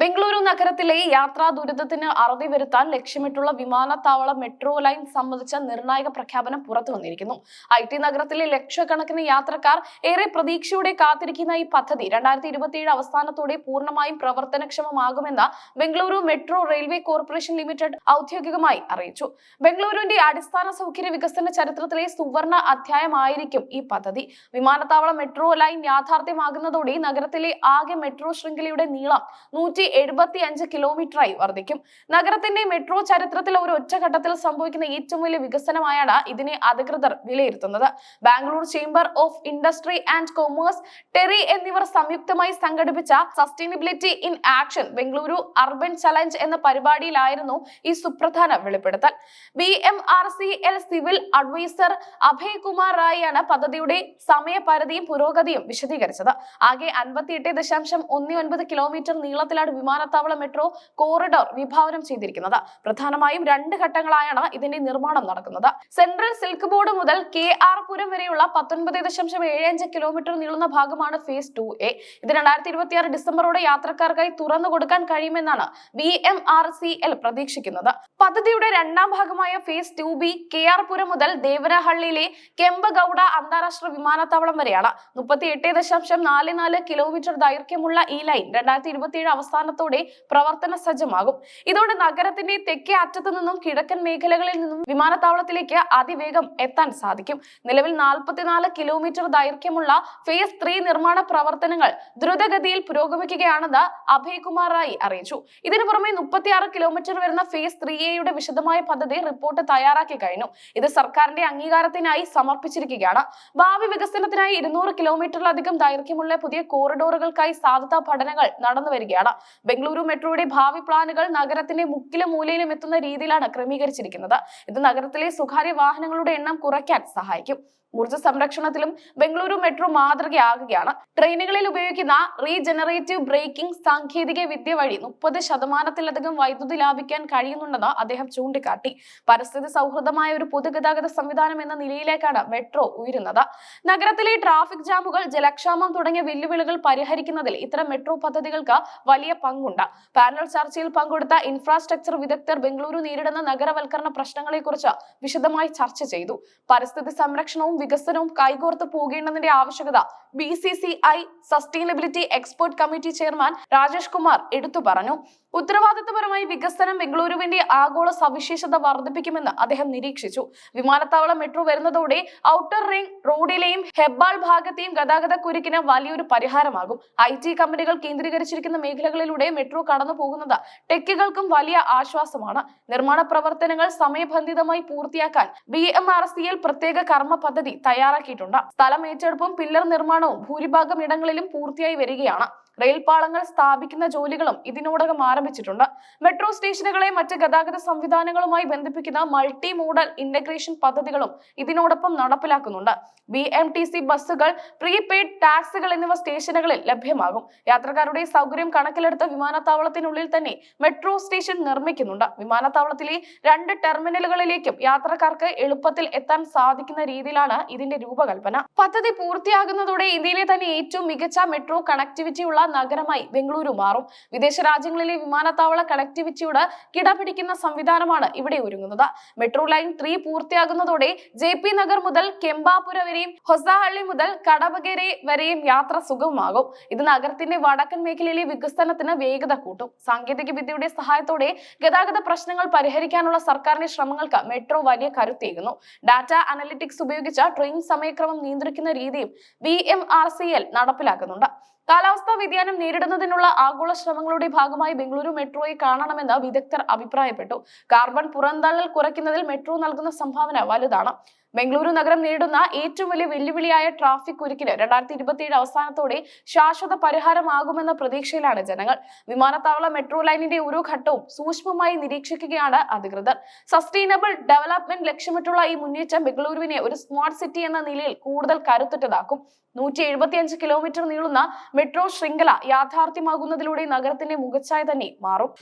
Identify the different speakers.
Speaker 1: ബംഗളൂരു നഗരത്തിലെ യാത്രാ ദുരിതത്തിന് അറുതി വരുത്താൻ ലക്ഷ്യമിട്ടുള്ള വിമാനത്താവള മെട്രോ ലൈൻ സംബന്ധിച്ച നിർണായക പ്രഖ്യാപനം പുറത്തു വന്നിരിക്കുന്നു. ഐ ടി നഗരത്തിലെ ലക്ഷക്കണക്കിന് യാത്രക്കാർ ഏറെ പ്രതീക്ഷയോടെ കാത്തിരിക്കുന്ന ഈ പദ്ധതി രണ്ടായിരത്തി ഇരുപത്തിയേഴ് അവസാനത്തോടെ പൂർണമായും പ്രവർത്തനക്ഷമമാകുമെന്ന് Bengaluru metro railway corporation limited ഔദ്യോഗികമായി അറിയിച്ചു. ബംഗളൂരുവിന്റെ അടിസ്ഥാന സൗകര്യ വികസന ചരിത്രത്തിലെ സുവർണ അധ്യായമായിരിക്കും ഈ പദ്ധതി. വിമാനത്താവള മെട്രോ ലൈൻ യാഥാർത്ഥ്യമാകുന്നതോടെ നഗരത്തിലെ ആകെ മെട്രോ ശൃംഖലയുടെ നീളം നൂറ്റി എഴുപത്തി അഞ്ച് കിലോമീറ്ററായി വർദ്ധിക്കും. നഗരത്തിന്റെ മെട്രോ ചരിത്രത്തിൽ ഒരു ഒറ്റഘട്ടത്തിൽ സംഭവിക്കുന്ന ഏറ്റവും വലിയ വികസനമായാണ് ഇതിനെ അധികൃതർ വിലയിരുത്തുന്നത്. Bangalore chamber of industry and commerce TERI എന്നിവർ സംയുക്തമായി സംഘടിപ്പിച്ച sustainability in action Bengaluru urban challenge എന്ന പരിപാടിയിലായിരുന്നു ഈ സുപ്രധാന വെളിപ്പെടുത്തൽ. B M R C L civil adviser Abhay Kumar റായിയാണ് പദ്ധതിയുടെ സമയപരിധിയും പുരോഗതിയും വിശദീകരിച്ചത്. ആകെ അൻപത്തിയെട്ട് ദശാംശം ഒന്ന് ഒൻപത് കിലോമീറ്റർ നീളത്തിലാണ് വിമാനത്താവള മെട്രോ കോറിഡോർ വിഭാവനം ചെയ്തിരിക്കുന്നത്. പ്രധാനമായും രണ്ട് ഘട്ടങ്ങളായാണ് ഇതിന്റെ നിർമ്മാണം നടക്കുന്നത്. സെൻട്രൽ സിൽക്ക് ബോർഡ് മുതൽ കെ ആർ പുരം വരെയുള്ള പത്തൊൻപത് ദശാംശം ഏഴ് അഞ്ച് കിലോമീറ്റർ നീളുന്ന ഭാഗമാണ് ഫേസ് ടു എ ഇത് രണ്ടായിരത്തി ഇരുപത്തിയാറ് ഡിസംബറോടെ യാത്രക്കാർക്കായി തുറന്നു കൊടുക്കാൻ കഴിയുമെന്നാണ് B M R C L പ്രതീക്ഷിക്കുന്നത്. പദ്ധതിയുടെ രണ്ടാം ഭാഗമായ phase two B K R Puram മുതൽ ദേവനഹള്ളിയിലെ കെമ്പഗൌഡ അന്താരാഷ്ട്ര വിമാനത്താവളം വരെയാണ്. മുപ്പത്തി എട്ട് ദശാംശം നാല് നാല് കിലോമീറ്റർ ദൈർഘ്യമുള്ള ഈ ലൈൻ രണ്ടായിരത്തി ഇരുപത്തിയേഴ് അവസാനത്തോടെ പ്രവർത്തന സജ്ജമാകും. ഇതോടെ നഗരത്തിന്റെ തെക്കേ അറ്റത്തു നിന്നും കിഴക്കൻ മേഖലകളിൽ നിന്നും വിമാനത്താവളത്തിലേക്ക് അതിവേഗം എത്താൻ സാധിക്കും. നിലവിൽ നാൽപ്പത്തിനാല് കിലോമീറ്റർ ദൈർഘ്യമുള്ള ഫേസ് ത്രീ നിർമ്മാണ പ്രവർത്തനങ്ങൾ ദ്രുതഗതിയിൽ പുരോഗമിക്കുകയാണെന്ന് അഭയ് കുമാർ റായി അറിയിച്ചു. ഇതിനു പുറമെ മുപ്പത്തിയാറ് കിലോമീറ്റർ വരുന്ന ഫേസ് ത്രീ എയുടെ വിശദമായ പദ്ധതി റിപ്പോർട്ട് തയ്യാറാക്കി കഴിഞ്ഞു. ഇത് സർക്കാരിന്റെ അംഗീകാരത്തിനായി സമർപ്പിച്ചിരിക്കുകയാണ്. ഭാവി വികസനത്തിനായി ഇരുന്നൂറ് കിലോമീറ്ററിലധികം ദൈർഘ്യമുള്ള പുതിയ കോറിഡോറുകൾക്കായി സാധ്യതാ പഠനങ്ങൾ നടന്നു വരികയാണ് ബംഗളൂരു മെട്രോയുടെ ഭാവി പ്ലാനുകൾ നഗരത്തിന്റെ മുക്കിലും മൂലയിലും എത്തുന്ന രീതിയിലാണ് ക്രമീകരിച്ചിരിക്കുന്നത്. ഇത് നഗരത്തിലെ സ്വകാര്യ വാഹനങ്ങളുടെ എണ്ണം കുറയ്ക്കാൻ സഹായിക്കും. ഊർജ സംരക്ഷണത്തിലും ബംഗളൂരു മെട്രോ മാതൃകയാകുകയാണ്. ട്രെയിനുകളിൽ ഉപയോഗിക്കുന്ന റീജനറേറ്റീവ് ബ്രേക്കിംഗ് സാങ്കേതിക വിദ്യ വഴി മുപ്പത് ശതമാനത്തിലധികം വൈദ്യുതി ലാഭിക്കാൻ കഴിയുന്നുണ്ടെന്ന് അദ്ദേഹം ചൂണ്ടിക്കാട്ടി. പരിസ്ഥിതി സൗഹൃദമായ ഒരു പൊതുഗതാഗത സംവിധാനം എന്ന നിലയിലേക്കാണ് മെട്രോ ഉയരുന്നത്. നഗരത്തിലെ ട്രാഫിക് ജാമുകൾ ജലക്ഷാമം തുടങ്ങിയ വെല്ലുവിളികൾ പരിഹരിക്കുന്നതിൽ ഇത്തരം മെട്രോ പദ്ധതികൾക്ക് വലിയ പങ്കുണ്ട്. പാനൽ ചർച്ചയിൽ പങ്കെടുത്ത ഇൻഫ്രാസ്ട്രക്ചർ വിദഗ്ധർ ബംഗളൂരു നേരിടുന്ന നഗരവൽക്കരണ പ്രശ്നങ്ങളെക്കുറിച്ച് വിശദമായി ചർച്ച ചെയ്തു. പരിസ്ഥിതി സംരക്ഷണവും വികസനവും കൈകോർത്ത് പോകേണ്ടതിന്റെ ആവശ്യകത B C C I sustainability expert committee chairman Rajesh Kumar എടുത്തു പറഞ്ഞു. ഉത്തരവാദിത്തപരമായി വികസനം ബംഗളൂരുവിന്റെ ആഗോള സവിശേഷത വർദ്ധിപ്പിക്കുമെന്ന് അദ്ദേഹം നിരീക്ഷിച്ചു. വിമാനത്താവളം മെട്രോ വരുന്നതോടെ ഔട്ടർ റിംഗ് റോഡിലെയും ഹെബ്ബാൾ ഭാഗത്തെയും ഗതാഗത കുരുക്കിന് വലിയൊരു പരിഹാരമാകും. ഐ ടി കമ്പനികൾ കേന്ദ്രീകരിച്ചിരിക്കുന്ന മേഖലകളിലൂടെ മെട്രോ കടന്നു പോകുന്നത് ടെക്കുകൾക്കും വലിയ ആശ്വാസമാണ്. നിർമ്മാണ പ്രവർത്തനങ്ങൾ സമയബന്ധിതമായി പൂർത്തിയാക്കാൻ B M R C L പ്രത്യേക കർമ്മ പദ്ധതി തയ്യാറാക്കിയിട്ടുണ്ട്. സ്ഥലം ഏറ്റെടുപ്പും പില്ലർ നിർമ്മാണവും ഭൂരിഭാഗം ഇടങ്ങളിലും പൂർത്തിയായി വരികയാണ്. റെയിൽ പാളങ്ങൾ സ്ഥാപിക്കുന്ന ജോലികളും ഇതിനോടകം ആരംഭിച്ചിട്ടുണ്ട്. മെട്രോ സ്റ്റേഷനുകളെ മറ്റ് ഗതാഗത സംവിധാനങ്ങളുമായി ബന്ധിപ്പിക്കുന്ന മൾട്ടി മോഡൽ ഇന്റഗ്രേഷൻ പദ്ധതികളും ഇതിനോടൊപ്പം നടപ്പിലാക്കുന്നുണ്ട്. ബി എം ടി സി ബസ്സുകൾ പ്രീപെയ്ഡ് ടാക്സികൾ എന്നിവ സ്റ്റേഷനുകളിൽ ലഭ്യമാകും. യാത്രക്കാരുടെ സൗകര്യം കണക്കിലെടുത്ത് വിമാനത്താവളത്തിനുള്ളിൽ തന്നെ മെട്രോ സ്റ്റേഷൻ നിർമ്മിക്കുന്നുണ്ട്. വിമാനത്താവളത്തിലെ രണ്ട് ടെർമിനലുകളിലേക്കും യാത്രക്കാർക്ക് എളുപ്പത്തിൽ എത്താൻ സാധിക്കുന്ന രീതിയിലാണ് ഇതിന്റെ രൂപകൽപ്പന. പദ്ധതി പൂർത്തിയാകുന്നതോടെ ഇന്ത്യയിലെ തന്നെ ഏറ്റവും മികച്ച മെട്രോ കണക്ടിവിറ്റി ഉള്ള നഗരമായി ബംഗളൂരു മാറും. വിദേശ രാജ്യങ്ങളിലെ വിമാനത്താവള കണക്ടിവിറ്റിയോട് കിടപിടിക്കുന്ന സംവിധാനമാണ് ഇവിടെ ഒരുങ്ങുന്നത്. മെട്രോ ലൈൻ ത്രീ പൂർത്തിയാകുന്നതോടെ ജെ പി നഗർ മുതൽ കെമ്പാപുര വരെയും ഹൊസഹള്ളി മുതൽ കടവകരെ വരെയും യാത്ര സുഗമമാകും. ഇത് നഗരത്തിന്റെ വടക്കൻ മേഖലയിലെ വികസനത്തിന് വേഗത കൂട്ടും. സാങ്കേതിക വിദ്യയുടെ സഹായത്തോടെ ഗതാഗത പ്രശ്നങ്ങൾ പരിഹരിക്കാനുള്ള സർക്കാരിന്റെ ശ്രമങ്ങൾക്ക് മെട്രോ വലിയ കരുത്തേകുന്നു. ഡാറ്റ അനലിറ്റിക്സ് ഉപയോഗിച്ച ട്രെയിൻ സമയക്രമം നിയന്ത്രിക്കുന്ന രീതിയും B M R C L നടപ്പിലാക്കുന്നുണ്ട്. കാലാവസ്ഥാ വ്യതിയാനം നേരിടുന്നതിനുള്ള ആഗോള ശ്രമങ്ങളുടെ ഭാഗമായി ബംഗളൂരു മെട്രോയെ കാണണമെന്ന് വിദഗ്ധർ അഭിപ്രായപ്പെട്ടു. കാർബൺ പുറന്തള്ളൽ കുറയ്ക്കുന്നതിൽ മെട്രോ നൽകുന്ന സംഭാവന വലുതാണ്. ബംഗളൂരു നഗരം നേരിടുന്ന ഏറ്റവും വലിയ വെല്ലുവിളിയായ ട്രാഫിക് കുരുക്കിന് രണ്ടായിരത്തി ഇരുപത്തിയേഴ് അവസാനത്തോടെ ശാശ്വത പരിഹാരമാകുമെന്ന പ്രതീക്ഷയിലാണ് ജനങ്ങൾ. വിമാനത്താവള മെട്രോ ലൈനിന്റെ ഓരോ ഘട്ടവും സൂക്ഷ്മമായി നിരീക്ഷിക്കുകയാണ് അധികൃതർ. സസ്റ്റൈനബിൾ ഡെവലപ്മെന്റ് ലക്ഷ്യമിട്ടുള്ള ഈ മുന്നേറ്റം ബംഗളൂരുവിനെ ഒരു സ്മാർട്ട് സിറ്റി എന്ന നിലയിൽ കൂടുതൽ കരുത്തുറ്റതാക്കും. നൂറ്റി എഴുപത്തിയഞ്ച് കിലോമീറ്റർ നീളുന്ന മെട്രോ ശൃംഖല യാഥാർത്ഥ്യമാകുന്നതിലൂടെ നഗരത്തിന്റെ മുഖച്ഛായ തന്നെ മാറും.